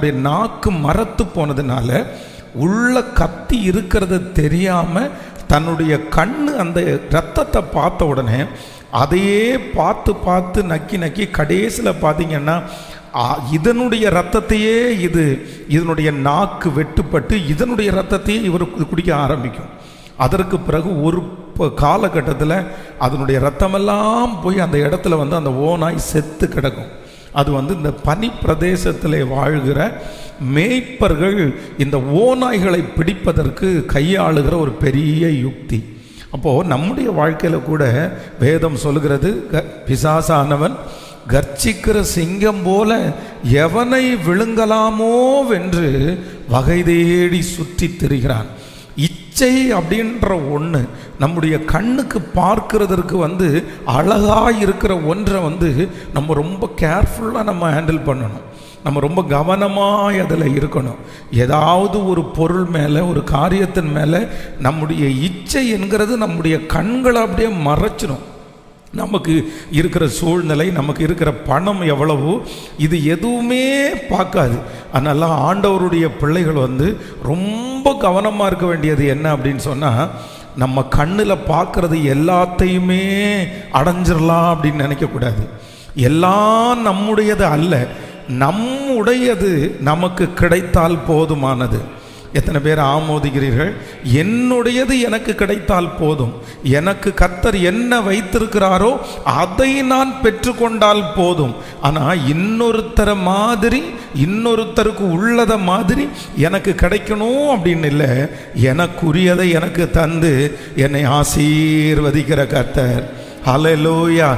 அவனுடைய நாக்கு மரத்து போனதுனால உள்ள கத்தி இருக்கிறது தெரியாம தன்னுடைய கண்ணு அந்த ரத்தத்தை பார்த்த உடனே அதையே பார்த்து பார்த்து நக்கி நக்கி கடைசியில் பார்த்தீங்கன்னா இதனுடைய ரத்தத்தையே இது இதனுடைய நாக்கு வெட்டுப்பட்டு இதனுடைய ரத்தத்தையே இவர் கு- குடிக்க ஆரம்பிக்கும். அதற்கு பிறகு ஒரு காலகட்டத்தில் அதனுடைய ரத்தமெல்லாம் போய் அந்த இடத்துல வந்து அந்த ஓனாய் செத்து கிடக்கும். அது வந்து இந்த பனி பிரதேசத்தில் வாழ்கிற மேய்ப்பர்கள் இந்த ஓநாய்களை பிடிப்பதற்கு கையாளுகிற ஒரு பெரிய யுக்தி. அப்போது நம்முடைய வாழ்க்கையில் கூட வேதம் சொல்கிறது க- பிசாசானவன் கர்ச்சிக்கிற சிங்கம் போல எவனை விழுங்கலாமோ வென்று வகை தேடி சுற்றித் திரிகிறான். இச்சை அப்படின்ற ஒன்று நம்முடைய கண்ணுக்கு பார்க்கிறதற்கு வந்து அழகாக இருக்கிற ஒன்றை வந்து நம்ம ரொம்ப கேர்ஃபுல்லாக நம்ம ஹேண்டில் பண்ணணும். நம்ம ரொம்ப கவனமாக அதில் இருக்கணும். ஏதாவது ஒரு பொருள் மேலே ஒரு காரியத்தின் மேலே நம்முடைய இச்சை என்கிறது நம்முடைய கண்களை அப்படியே மறைச்சிடும் நமக்கு இருக்கிற சூழ்நிலை நமக்கு இருக்கிற பணம் எவ்வளவோ இது எதுவுமே பார்க்காது. அதனால ஆண்டவருடைய பிள்ளைகள் வந்து ரொம்ப கவனமாக இருக்க வேண்டியது என்ன அப்படின்னு சொன்னால் நம்ம கண்ணில் பார்க்குறது எல்லாத்தையுமே அடைஞ்சிடலாம் அப்படின்னு நினைக்கக்கூடாது. எல்லாம் நம்முடையது அல்ல நம்முடையது நமக்கு கிடைத்தால் போதுமானது. எத்தனை பேர் ஆமோதிக்கிறீர்கள்? என்னுடையது எனக்கு கிடைத்தால் போதும். எனக்கு கத்தர் என்ன வைத்திருக்கிறாரோ அதை நான் பெற்றுக்கொண்டால் போதும். ஆனால் இன்னொருத்தரை மாதிரி இன்னொருத்தருக்கு உள்ளத மாதிரி எனக்கு கிடைக்கணும் அப்படின்னு இல்லை. எனக்குரியதை எனக்கு தந்து என்னை ஆசீர்வதிக்கிற கத்தர் அலலோயா